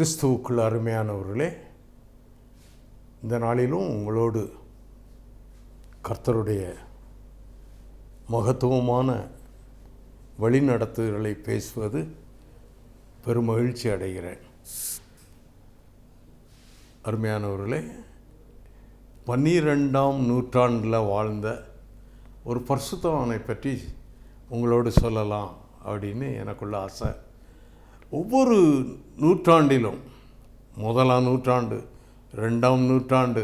கிறிஸ்துவுக்குள் அருமையானவர்களே இந்த நாளிலும் உங்களோடு கர்த்தருடைய மகத்துவமான வழிநடத்துதலை பேசுவது பெருமகிழ்ச்சி அடைகிறேன். அருமையானவர்களே பன்னிரெண்டாம் நூற்றாண்டில் வாழ்ந்த ஒரு பர்சுத்தவனை பற்றி உங்களோடு சொல்லலாம் அப்படின்னு எனக்குள்ள ஆசை. ஒவ்வொரு நூற்றாண்டிலும் முதலாம் நூற்றாண்டு ரெண்டாம் நூற்றாண்டு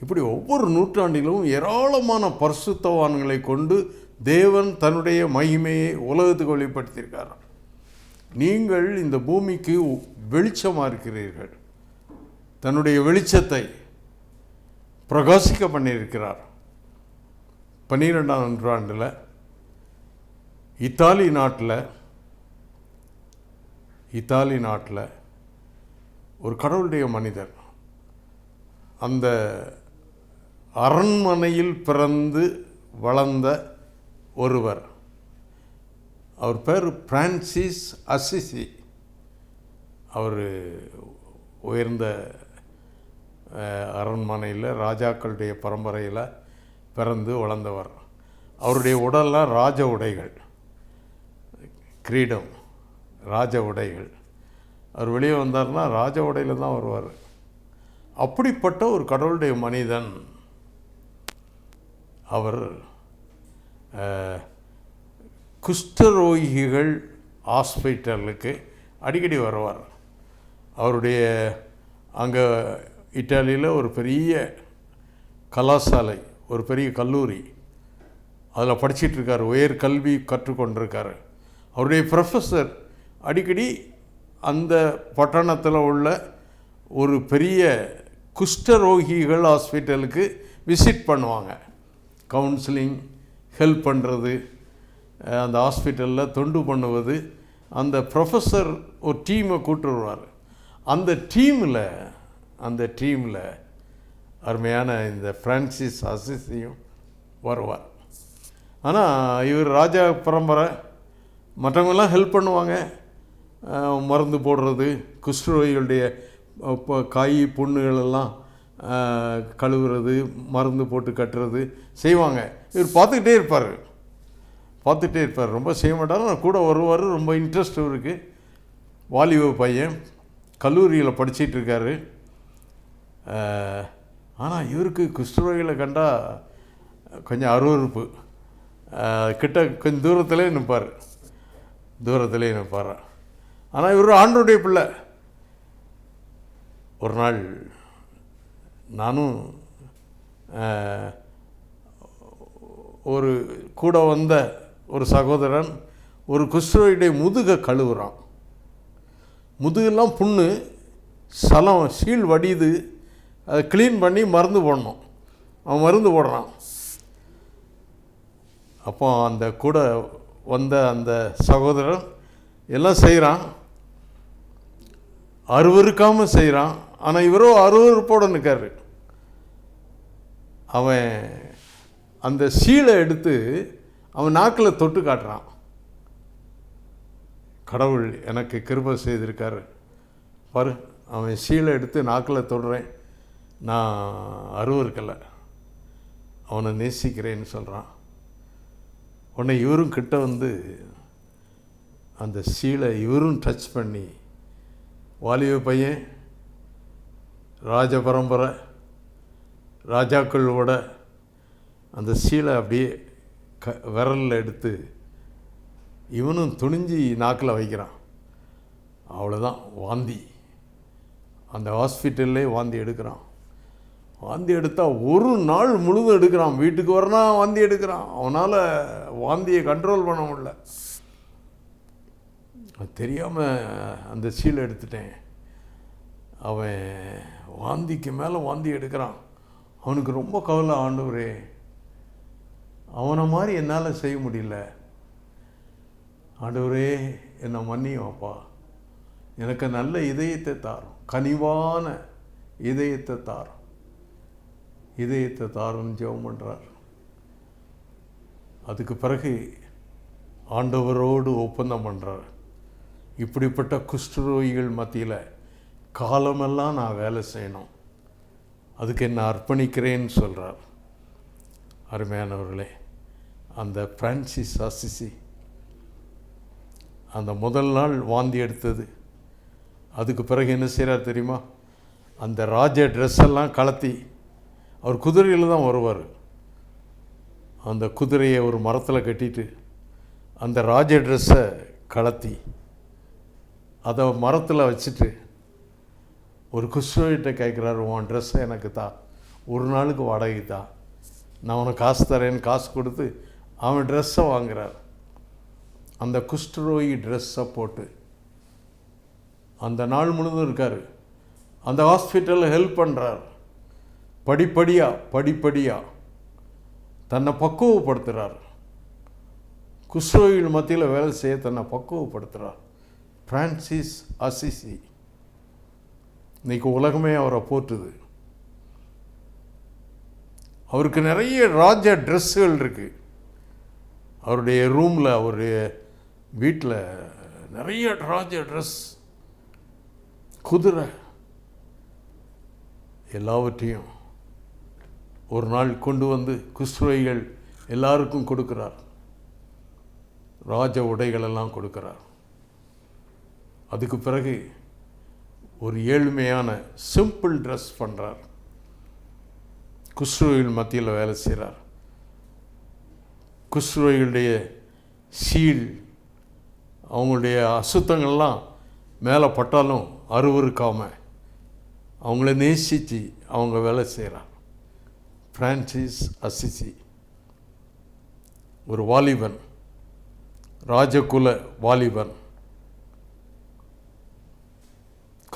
இப்படி ஒவ்வொரு நூற்றாண்டிலும் ஏராளமான பரிசுத்தவான்களை கொண்டு தேவன் தன்னுடைய மகிமையை உலகத்துக்கு வெளிப்படுத்தியிருக்கார் நீங்கள் இந்த பூமிக்கு வெளிச்சமாக இருக்கிறீர்கள். தன்னுடைய வெளிச்சத்தை பிரகாசிக்க பண்ணியிருக்கிறார். பன்னிரெண்டாம் நூற்றாண்டில் இத்தாலி நாட்டில் இத்தாலி நாட்டில் ஒரு கடவுளுடைய மனிதர் அந்த அரண்மனையில் பிறந்து வளர்ந்த ஒருவர். அவர் பேர் பிரான்சிஸ் அசிசி. அவர் உயர்ந்த அரண்மனையில் ராஜாக்களுடைய பரம்பரையில் பிறந்து வளர்ந்தவர். அவருடைய உடல்லாம் ராஜ உடைகள். கிரீடம். ராஜ உடைகள். அவர் வெளியே வந்தார்னா ராஜ உடையில் தான் வருவார். அப்படிப்பட்ட ஒரு கடவுளுடைய மனிதன் அவர் குஷ்டரோகிகள் ஹாஸ்பிட்டலுக்கு அடிக்கடி வருவார். அவருடைய அங்கே இட்டாலியில் ஒரு பெரிய கலாசாலை ஒரு பெரிய கல்லூரி. அதில் படிச்சிட்டு இருக்காரு உயர் கல்வி கற்றுக்கொண்டிருக்கார். அவருடைய ப்ரொஃபஸர் அடிக்கடி அந்த பட்டணத்தில் உள்ள ஒரு பெரிய குஷ்டரோகிகள் ஹாஸ்பிட்டலுக்கு விசிட் பண்ணுவாங்க. கவுன்சிலிங் ஹெல்ப் பண்ணுறது அந்த ஹாஸ்பிட்டலில் தொண்டு பண்ணுவது அந்த ப்ரொஃபஸர் ஒரு டீமை கூட்டு வருவார் அந்த டீமில் அந்த டீமில் அருமையான இந்த ஃப்ரான்சிஸ் அசிசியும் வருவார். ஆனால் இவர் ராஜா பரம்பரை மற்றவங்கெல்லாம் ஹெல்ப் பண்ணுவாங்க. மருந்து போடுறது குஷ்டரோகிகளுடைய அஹ், காய் புண்ணுகளெல்லாம் கழுவுறது மருந்து போட்டு கட்டுறது செய்வாங்க. இவர் பார்த்துக்கிட்டே இருப்பார். பார்த்துட்டே இருப்பார். ரொம்ப செய்ய மாட்டார். கூட வருவார். ரொம்ப இன்ட்ரெஸ்ட் இவருக்கு. வாலிப பையன். கல்லூரியில் படிச்சிட்டு இருக்காரு. ஆனால் இவருக்கு குஷ்டரோகிகளை கண்டா கொஞ்சம் அருவருப்பு. கிட்ட கொஞ்சம் தூரத்துலேயே நிற்பார் தூரத்துலேயே நிற்பார் ஆனால் இவர் ஆண்டருடைய பிள்ளை. ஒரு நாள் நானும் ஒரு கூட வந்த ஒரு சகோதரன் ஒரு குஷ்டரோகியுடைய முதுகை கழுவுறான். முதுகெல்லாம் புண்ணு சலம் சீல் வடியுது. அதை க்ளீன் பண்ணி மருந்து போடணும். அவன் மருந்து போடுறான். அப்போ அந்த கூட வந்த அந்த சகோதரன் எல்லாம் செய்கிறான் அருவருக்காமல் செய்கிறான் ஆனால் இவரோ அருவருப்போடு நிற்காரு அவன் அந்த சீலை எடுத்து அவன் நாக்கில் தொட்டு காட்டுறான். கடவுள் எனக்கு கிருபை செய்திருக்காரு. பாரு அவன் சீலை எடுத்து நாக்கில் தொடுறேன். நான் அருவருக்கலை. அவனை நேசிக்கிறேன்னு சொல்கிறான் உடனே இவரும் கிட்ட வந்து அந்த சீலை இவரும் டச் பண்ணி வாலிப பையன் ராஜ பரம்பரை ராஜாக்களோட அந்த சீலை அப்படியே க விரலில் எடுத்து இவனும் துணிஞ்சு நாக்கில் வைக்கிறான். அவ்வளோதான் வாந்தி. அந்த ஹாஸ்பிட்டல்லே வாந்தி எடுக்கிறான். வாந்தி எடுத்தால் ஒரு நாள் முழுதும் எடுக்கிறான். வீட்டுக்கு வரனா வாந்தி எடுக்கிறான். அவனால் வாந்தியை கண்ட்ரோல் பண்ண முடியல. தெரியாமல் அந்த சீலை எடுத்துட்டேன். அவன் வாந்திக்கு மேலே வாந்தி எடுக்கிறான். அவனுக்கு ரொம்ப கவலை ஆண்டவரே. அவனை மாதிரி என்னால் செய்ய முடியல. ஆண்டவரே என்னை மன்னியும் அப்பா. எனக்கு நல்ல இதயத்தை தாரும். கனிவான இதயத்தை தாரும். இதயத்தை தாரும்னு ஜெபம் பண்ணுறார் அதுக்கு பிறகு ஆண்டவரோடு ஒப்பந்தம் பண்ணுறார் இப்படிப்பட்ட குஷ்டரோகிகள் மத்தியில் காலமெல்லாம் நான் வேலை செய்யணும். அதுக்கு என்ன அர்ப்பணிக்கிறேன்னு சொல்கிறார் அருமையானவர்களே அந்த பிரான்சிஸ் அசிசி அந்த முதல் நாள் வாந்தி எடுத்தது. அதுக்கு பிறகு என்ன செய்கிறார் தெரியுமா? அந்த ராஜ ட்ரெஸ்ஸெல்லாம் கலத்தி அவர் குதிரையில் தான் வருவார். அந்த குதிரையை ஒரு மரத்தில் கட்டிட்டு அந்த ராஜ ட்ரெஸ்ஸை கலத்தி அதை மரத்தில் வச்சுட்டு ஒரு குஷ்ரோகிட்ட கேட்குறாரு உன் ட்ரெஸ்ஸை எனக்கு தா. ஒரு நாளுக்கு வாடகை தா. நான் உனக்கு காசு தரேன்னு காசு கொடுத்து அவன் ட்ரெஸ்ஸை வாங்குறார். அந்த குஷ்டரோகி ட்ரெஸ்ஸை போட்டு அந்த நாள் முழுதும் இருக்கார். அந்த ஹாஸ்பிட்டலில் ஹெல்ப் பண்ணுறார் படிப்படியாக படிப்படியாக தன்னை பக்குவப்படுத்துகிறார் குஷ்ரோகிகள் மத்தியில் வேலை செய்ய தன்னை பக்குவப்படுத்துகிறார் ஃப்ரான்சிஸ் அசிசி. இன்றைக்கி உலகமே அவரை போற்றுது. அவருக்கு நிறைய ராஜ ட்ரெஸ்ஸுகள் இருக்குது அவருடைய ரூமில் அவருடைய வீட்டில் நிறைய ராஜ ட்ரெஸ் குதிரை எல்லாவற்றையும் ஒரு நாள் கொண்டு வந்து குஸ்ரோய்கள் எல்லாருக்கும் கொடுக்குறார். ராஜ உடைகளெல்லாம் கொடுக்குறார். அதுக்கு பிறகு ஒரு ஏழ்மையான சிம்பிள் ட்ரெஸ் பண்ணுறார் குஸ்ரோயில் மத்தியில் வேலை செய்கிறார் குஸ்ரோய்களுடைய சீல் அவங்களுடைய அசுத்தங்கள்லாம் மேலே பட்டாலும் அருவருக்காமல் அவங்கள நேசித்து அவங்க வேலை செய்கிறார் ஃப்ரான்சிஸ் அசிசி ஒரு வாலிபன் ராஜகுல வாலிபன்.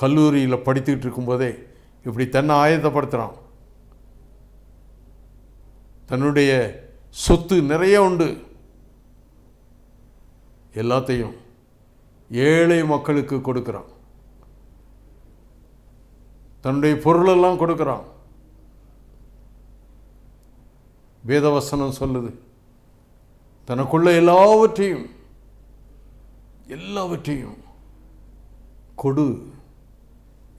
கல்லூரியில் படித்துக்கிட்டு இருக்கும்போதே இப்படி தன்னை ஆயத்தப்படுத்துகிறான் தன்னுடைய சொத்து நிறைய உண்டு. எல்லாத்தையும் ஏழை மக்களுக்கு கொடுக்குறான். தன்னுடைய பொருளெல்லாம் கொடுக்குறான். வேதவசனம் சொல்லுது தனக்குள்ள எல்லாவற்றையும் எல்லாவற்றையும் கொடு.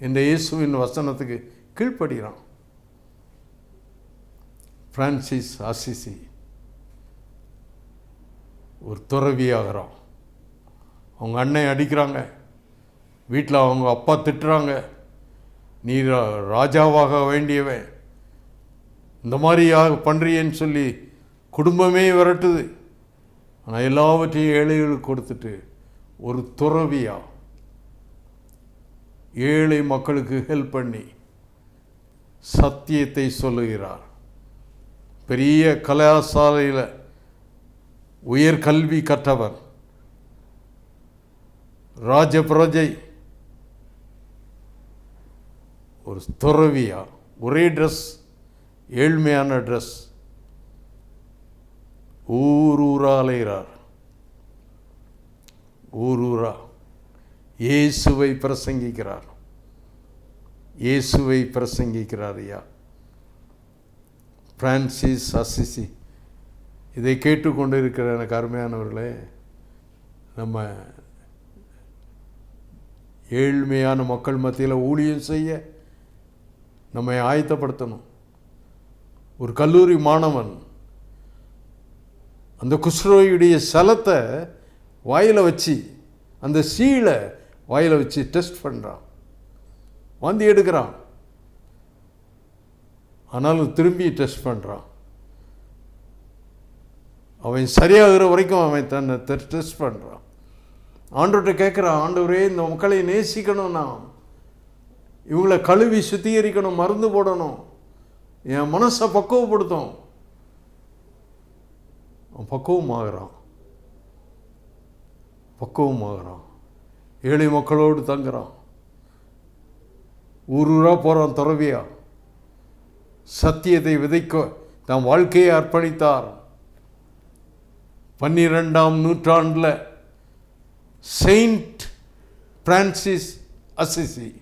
இந்த இயேசுவின் வசனத்துக்கு கீழ்ப்படுகிறான். ஃப்ரான்சிஸ் அசிசி ஒரு துறவியாகிறான். அவங்க அண்ணன் அடிக்கிறாங்க. வீட்டில் அவங்க அப்பா திட்டுறாங்க. நீ ரா- ராஜாவாக வேண்டியவன். இந்த மாதிரி பண்ணுறியேன்னு சொல்லி குடும்பமே விரட்டுது. ஆனால் எல்லாவற்றையும் ஏழைகளுக்கு கொடுத்துட்டு ஒரு துறவியா? ஏழை மக்களுக்கு ஹெல்ப் பண்ணி சத்தியத்தை சொல்லுகிறார். பெரிய கலாசாலையில் உயர்கல்வி கற்றவர். ராஜபிரஜை ஒரு துறவியா ஒரே ட்ரெஸ் ஏழ்மையான ட்ரெஸ் ஊர் ஊரா அலைகிறார். ஊர் ஊரா இயேசுவை பிரசங்கிக்கிறார். இயேசுவை பிரசங்கிக்கிறார் ஐயா. பிரான்சிஸ் அசிசி இதை கேட்டுக்கொண்டு இருக்கிற எனக்கு அருமையானவர்களே நம்ம ஏழ்மையான மக்கள் மத்தியில் ஊழியம் செய்ய நம்மை ஆயத்தப்படுத்தணும். ஒரு கல்லூரி மாணவன் அந்த குஷ்ரோயுடைய சலத்தை வாயில் வச்சு அந்த சீலை வாயில் வச்சு டெஸ்ட் பண்ணுறான் வாந்தி எடுக்கிறான். ஆனாலும் திரும்பி டெஸ்ட் பண்ணுறான் அவன் சரியாகிற வரைக்கும் அவன் தன்னை டெஸ்ட் பண்ணுறான் ஆண்டோட்ட கேட்குறான் ஆண்டவரே இந்த மக்களை நேசிக்கணும் நான் இவங்களை கழுவி சுத்திகரிக்கணும் மருந்து போடணும். என் மனசை பக்குவப்படுத்தும். அவன் பக்குவமாகறான். பக்குவமாகறான். ஏழை மக்களோடு தங்குறான். ஊர் ஊராக போகிறான் துறவியா? சத்தியத்தை விதைக்க தம் வாழ்க்கையை அர்ப்பணித்தார். பன்னிரெண்டாம் நூற்றாண்டில் செயின்ட் பிரான்சிஸ் அசிசி.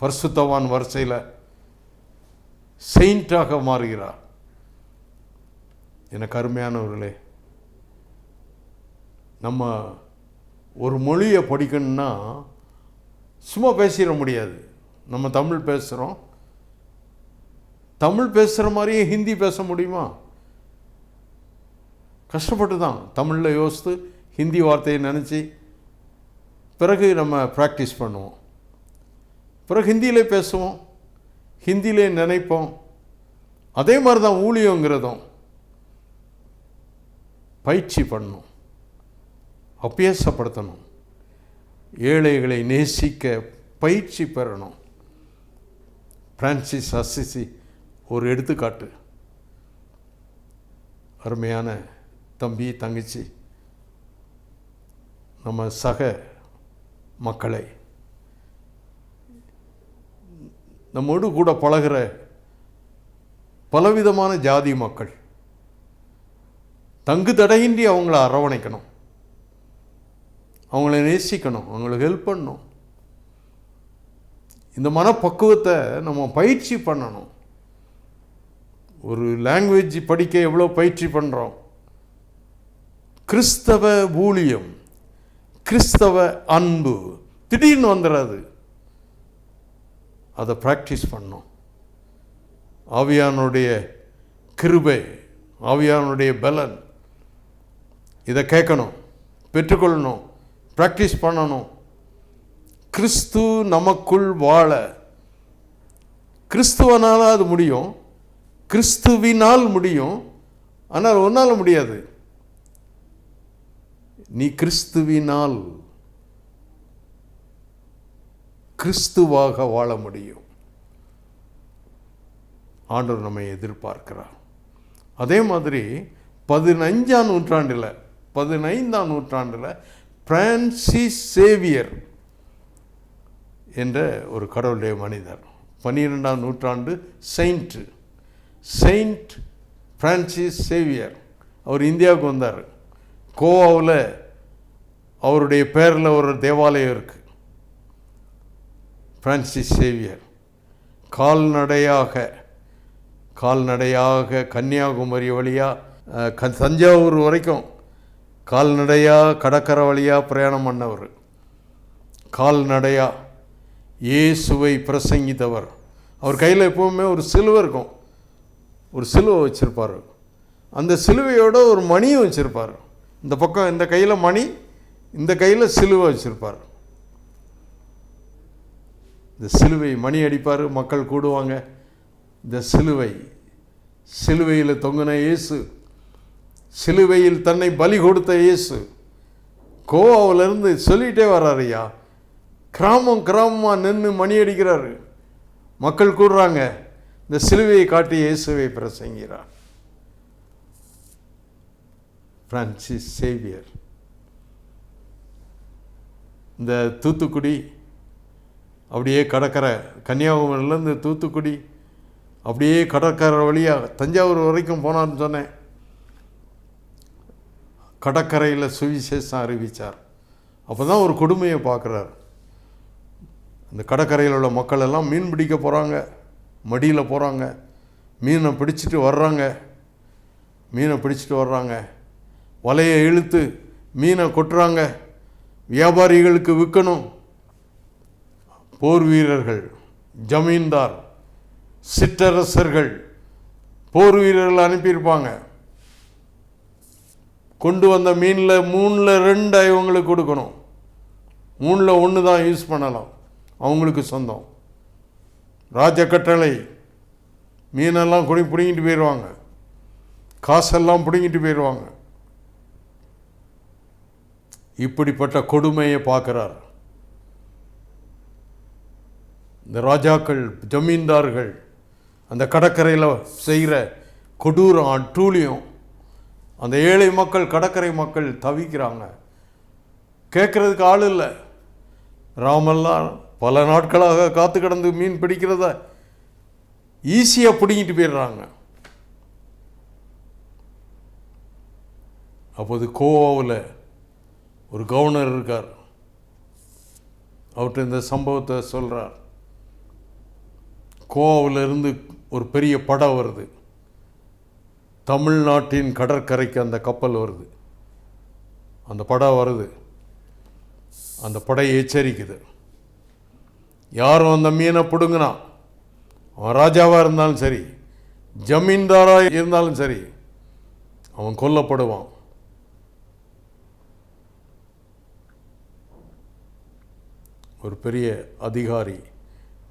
பர்சுத்தவான் வரிசையில் செயின்ட்டாக மாறுகிறார். எனக்கு அருமையானவர்களே நம்ம ஒரு மொழியை படிக்கணும்னா சும்மா பேசிட முடியாது. நம்ம தமிழ் பேசுகிறோம் தமிழ் பேசுகிற மாதிரியே ஹிந்தி பேச முடியுமா? கஷ்டப்பட்டு தான் தமிழில் யோசித்து ஹிந்தி வார்த்தையை நினச்சி பிறகு நம்ம ப்ராக்டிஸ் பண்ணுவோம். பிறகு ஹிந்தியிலே பேசுவோம். ஹிந்தியிலே நினைப்போம். அதே மாதிரி தான் ஊழியங்கிறதும் பயிற்சி பண்ணும். அபியாசப்படுத்தணும். ஏழைகளை நேசிக்க பயிற்சி பெறணும். பிரான்சிஸ் அசிசி ஒரு எடுத்துக்காட்டு. அருமையான தம்பி தங்கச்சி நம்ம சக மக்களை. நம்மோடு கூட பழகிற பலவிதமான ஜாதி மக்கள். தங்கு தடையின்றி அவங்கள அரவணைக்கணும். அவங்கள நேசிக்கணும் அவங்களுக்கு ஹெல்ப் பண்ணணும். இந்த மனப்பக்குவத்தை நம்ம பயிற்சி பண்ணணும். ஒரு லாங்குவேஜ் படிக்க எவ்வளோ பயிற்சி பண்ணுறோம் கிறிஸ்தவ ஊழியம் கிறிஸ்தவ அன்பு திடீர்னு வந்துடாது அதை ப்ராக்டிஸ் பண்ணோம் ஆவியானுடைய கிருபை ஆவியானுடைய பலன் இதை கேட்கணும் பெற்றுக்கொள்ளணும். ப்ராக்டிஸ் பண்ணணும். கிறிஸ்து நமக்குள் வாழ. கிறிஸ்துவனால் அது முடியும். கிறிஸ்துவினால் முடியும். ஆனால் ஒன்றால் முடியாது. நீ கிறிஸ்துவினால் கிறிஸ்துவாக வாழ முடியும். ஆண்டவர் நம்மை எதிர்பார்க்கிறார். அதே மாதிரி பதினஞ்சாம் நூற்றாண்டில் பதினைந்தாம் நூற்றாண்டில் பிரான்சிஸ் சேவியர் என்ற ஒரு கடவுளுடைய மனிதர். பன்னிரெண்டாம் நூற்றாண்டு செயின்ட் செயின்ட் பிரான்சிஸ் சேவியர் அவர் இந்தியாவுக்கு வந்தார். கோவாவில் அவருடைய பேரில் ஒரு தேவாலயம் இருக்குது பிரான்சிஸ் சேவியர் கால்நடையாக கால்நடையாக கன்னியாகுமரி வழியாக க தஞ்சாவூர் வரைக்கும் கால்நடையாக கடற்கரை வழியாக பிரயாணம் பண்ணவர். கால்நடையாக இயேசுவை பிரசங்கித்தவர். அவர் கையில் எப்போவுமே ஒரு சிலுவை இருக்கும். ஒரு சிலுவை வச்சுருப்பார். அந்த சிலுவையோட ஒரு மணியும் வச்சுருப்பார். இந்த பக்கம் இந்த கையில் மணி இந்த கையில் சிலுவை வச்சுருப்பார். இந்த சிலுவை மணி அடிப்பார் மக்கள் கூடுவாங்க. இந்த சிலுவை சிலுவையில் தொங்கின இயேசு சிலுவையில் தன்னை பலி கொடுத்த இயேசு கோவாவிலிருந்து சொல்லிகிட்டே வர்றார் ஐயா. கிராமம் கிராமமாக நின்று மணி அடிக்கிறாரு. மக்கள் கூடுறாங்க இந்த சிலுவையை காட்டி இயேசுவை பிரசங்கிறார் பிரான்சிஸ் சேவியர் இந்த தூத்துக்குடி அப்படியே கடற்கரை கன்னியாகுமரியிலேருந்து தூத்துக்குடி அப்படியே கடற்கரை வழியாக தஞ்சாவூர் வரைக்கும் போனான்னு சொன்னேன். கடற்கரையில் சுவிசேஷம் அறிவித்தார் அப்போ தான் ஒரு கொடுமையை பார்க்குறாரு. அந்த கடற்கரையில் உள்ள மக்கள் எல்லாம் மீன் பிடிக்க போகிறாங்க மடியில் போகிறாங்க மீனை பிடிச்சிட்டு வர்றாங்க மீனை பிடிச்சிட்டு வர்றாங்க. வலையை இழுத்து மீனை கொட்டுறாங்க. வியாபாரிகளுக்கு விற்கணும். போர் வீரர்கள் ஜமீன்தார் சிற்றரசர்கள் போர் வீரர்கள் அனுப்பியிருப்பாங்க. கொண்டு வந்த மீனில் மூணில் ரெண்டு இவங்களுக்கு கொடுக்கணும். மூணில் ஒன்று தான் யூஸ் பண்ணலாம். அவங்களுக்கு சொந்தம். ராஜ கட்டளை. மீனெல்லாம் குடி பிடுங்கிட்டு போயிடுவாங்க காசெல்லாம் பிடுங்கிட்டு போயிடுவாங்க இப்படிப்பட்ட கொடுமையை பார்க்குறார். இந்த ராஜாக்கள் ஜமீன்தார்கள் அந்த கடற்கரையில் செய்கிற கொடூரம் அட்டூழியம் அந்த ஏழை மக்கள் கடற்கரை மக்கள் தவிக்கிறாங்க. கேட்குறதுக்கு ஆள் இல்லை. ராமெல்லாம் பல நாட்களாக காத்து கிடந்து மீன் பிடிக்கிறத ஈஸியாக பிடிங்கிட்டு போயிடுறாங்க. அப்போது கோவாவில் ஒரு கவர்னர் இருக்கார். அவர்கிட்ட இந்த சம்பவத்தை சொல்கிறார் கோவாவில் இருந்து ஒரு பெரிய படம் வருது. தமிழ்நாட்டின் கடற்கரைக்கு அந்த கப்பல் வருது. அந்த படம் வருது. அந்த படை எச்சரிக்குது. யாரும் அந்த மீனை பிடுங்கினா? அவன் ராஜாவாக இருந்தாலும் சரி ஜமீன்தாராக இருந்தாலும் சரி அவன் கொல்லப்படுவான். ஒரு பெரிய அதிகாரி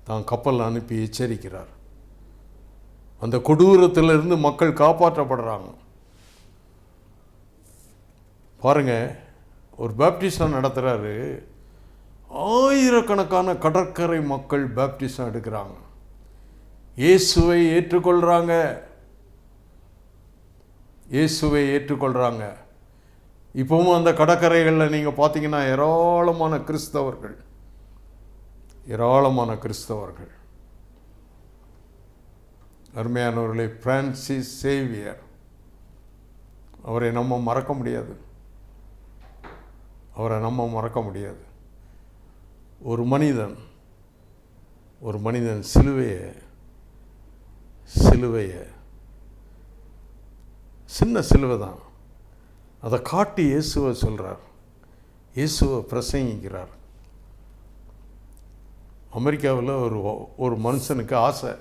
தான் கப்பல் அனுப்பி எச்சரிக்கிறார். அந்த கொடூரத்திலிருந்து மக்கள் காப்பாற்றப்படுறாங்க. பாருங்க ஒரு பேப்டிசம் நடத்துகிறாரு ஆயிரக்கணக்கான கடற்கரை மக்கள் பேப்டிசம் எடுக்கிறாங்க. இயேசுவை ஏற்றுக்கொள்கிறாங்க இயேசுவை ஏற்றுக்கொள்கிறாங்க இப்போவும் அந்த கடற்கரைகளில் நீங்கள் பார்த்தீங்கன்னா ஏராளமான கிறிஸ்தவர்கள். ஏராளமான கிறிஸ்தவர்கள். அருமையானவர்களே பிரான்சிஸ் சேவியர் அவரை நம்ம மறக்க முடியாது. அவரை நம்ம மறக்க முடியாது. ஒரு மனிதன் ஒரு மனிதன் சிலுவையை சிலுவையை சின்ன சிலுவை தான். அதை காட்டி இயேசுவை சொல்கிறார் இயேசுவை பிரசங்கிக்கிறார். அமெரிக்காவில் ஒரு ஒரு மனுஷனுக்கு ஆசை.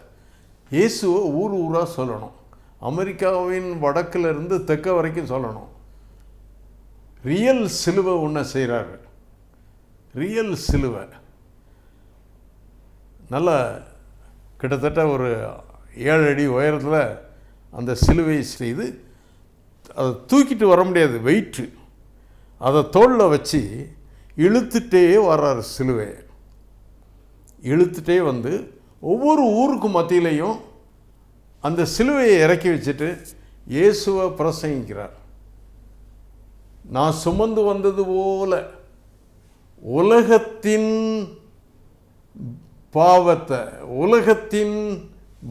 இயேசுவை ஊர் ஊராக சொல்லணும். அமெரிக்காவின் வடக்கிலிருந்து தெற்க வரைக்கும் சொல்லணும். ரியல் சிலுவை ஒன்று செய்கிறாரு ரியல் சிலுவை. நல்ல கிட்டத்தட்ட ஒரு ஏழு அடி உயரத்தில் அந்த சிலுவை செய்து அதை தூக்கிட்டு வர முடியாது வெயிட்டு. அதை தோளில் வச்சு இழுத்துட்டே வர்றார் சிலுவை இழுத்துட்டே வந்து ஒவ்வொரு ஊருக்கு மத்தியிலையும் அந்த சிலுவையை இறக்கி வச்சுட்டு இயேசுவை பிரசங்கிக்கிறார். நான் சுமந்து வந்தது போல உலகத்தின் பாவத்தை உலகத்தின்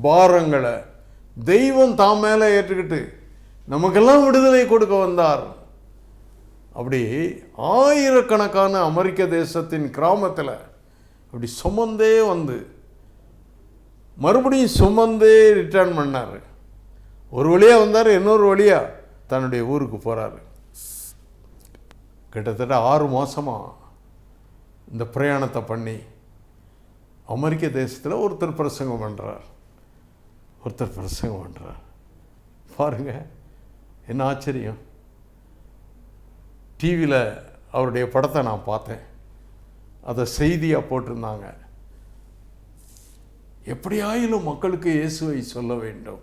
பாரங்களை தெய்வம் தாம் மேலே ஏற்றுக்கிட்டு நமக்கெல்லாம் விடுதலை கொடுக்க வந்தார். அப்படி ஆயிரக்கணக்கான அமெரிக்க தேசத்தின் கிராமத்தில் அப்படி சுமந்தே வந்து மறுபடியும் சுமந்து ரிட்டர்ன் பண்ணார். ஒரு வழியாக வந்தார் இன்னொரு வழியாக தன்னுடைய ஊருக்கு போகிறாரு கிட்டத்தட்ட ஆறு மாதமாக இந்த பிரயாணத்தை பண்ணி அமெரிக்க தேசத்தில் ஒருத்தர் பிரசங்கம் பண்ணுறார் ஒருத்தர் பிரசங்கம் பண்ணுறார் பாருங்க என்ன ஆச்சரியம். டிவியில் அவருடைய படத்தை நான் பார்த்தேன். அதை செய்தியாக போட்டிருந்தாங்க. எப்படியாயிலும் மக்களுக்கு இயேசுவை சொல்ல வேண்டும்.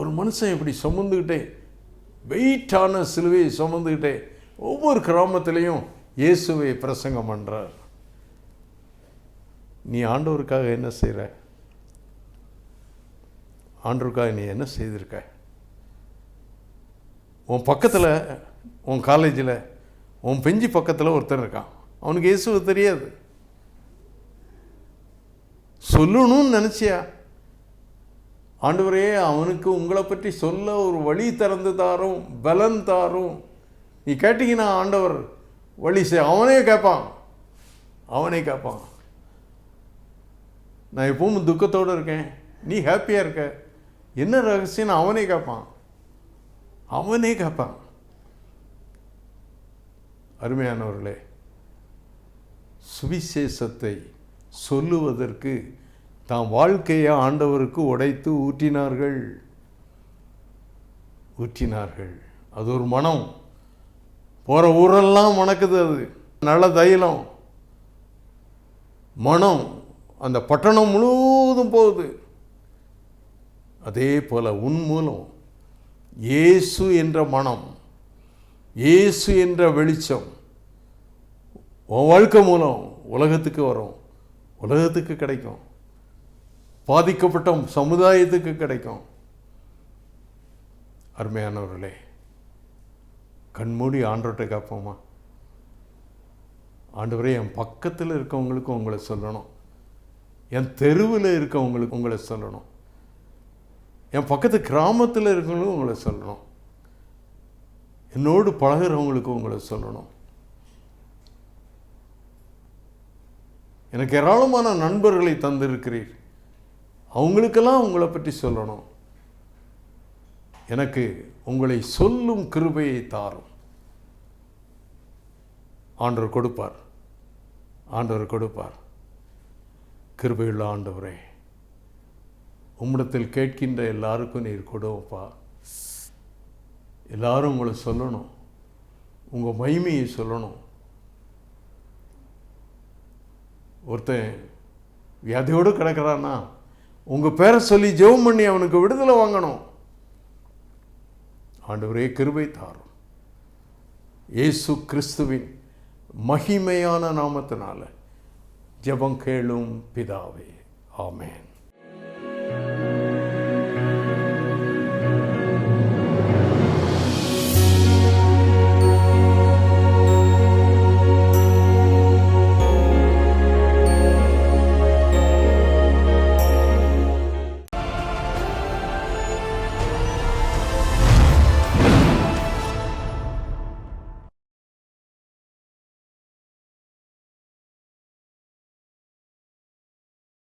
ஒரு மனுஷன் இப்படி சுமந்துக்கிட்டே வெயிட்டான சிலுவையை சுமந்துக்கிட்டே ஒவ்வொரு கிராமத்திலையும் இயேசுவை பிரசங்கம் பண்ணுறார் நீ ஆண்டவருக்காக என்ன செய்கிற ஆண்டவருக்காக நீ என்ன செய்திருக்க? உன் பக்கத்தில் உன் காலேஜில் உன் பெஞ்சு பக்கத்தில் ஒருத்தன் இருக்கான். அவனுக்கு இயேசுவை தெரியாது. சொல்லணும்னு நினச்சியா? ஆண்டவரே அவனுக்கு உங்களை பற்றி சொல்ல ஒரு வழி திறந்து தாரும் பலன் தாரும். நீ கேட்டிங்கன்னா ஆண்டவர் வழி செய் அவனே கேட்பான். அவனே கேட்பான். நான் எப்பவும் துக்கத்தோடு இருக்கேன். நீ ஹாப்பியாக இருக்க. என்ன ரகசியம்னு அவனே கேட்பான். அவனே கேட்பான். அருமையானவர்களே சுவிசேஷத்தை சொல்லுவதற்கு தாம் வாழ்க்கையை ஆண்டவருக்கு உடைத்து ஊற்றினார்கள் ஊற்றினார்கள் அது ஒரு மனம். போகிற ஊரெல்லாம் மணக்குது அது. நல்ல தைலம். மனம். அந்த பட்டணம் முழுவதும் போகுது. அதே போல் உன் மூலம் இயேசு என்ற மனம் இயேசு என்ற வெளிச்சம் உன் வாழ்க்கை மூலம் உலகத்துக்கு வரும். உலகத்துக்கு கிடைக்கும். பாதிக்கப்பட்ட சமுதாயத்துக்கு கிடைக்கும். அருமையானவர்களே கண்மூடி ஆண்டோட்டை காப்போமா ஆண்டவரே என் பக்கத்தில் இருக்கவங்களுக்கு உங்களை சொல்லணும். என் தெருவில் இருக்கவங்களுக்கு உங்களை சொல்லணும். என் பக்கத்து கிராமத்தில் இருக்கவங்களுக்கும் உங்களை சொல்லணும். என்னோடு பழகிறவங்களுக்கு உங்களை சொல்லணும். எனக்கு ஏராளமான நண்பர்களை தந்திருக்கிறீர். அவங்களுக்கெல்லாம் உங்களை பற்றி சொல்லணும். எனக்கு உங்களை சொல்லும் கிருபையை தாரும். ஆண்டவர் கொடுப்பார். ஆண்டவர் கொடுப்பார். கிருபையுள்ள ஆண்டவரே உம்மிடத்தில் கேட்கின்ற எல்லாருக்கும் நீர் கொடுப்பா. எல்லாரும் உங்களை சொல்லணும். உங்கள் மகிமையை சொல்லணும். ஒருத்தன் வியாதியோடு கிடக்கிறான்னா உங்கள் பேரை சொல்லி ஜெபம் பண்ணி அவனுக்கு விடுதலை வாங்கணும். ஆண்டவரே கிருபை தாரும். இயேசு கிறிஸ்துவின் மகிமையான நாமத்தினால ஜெபம் கேளும் பிதாவே. ஆமேன்.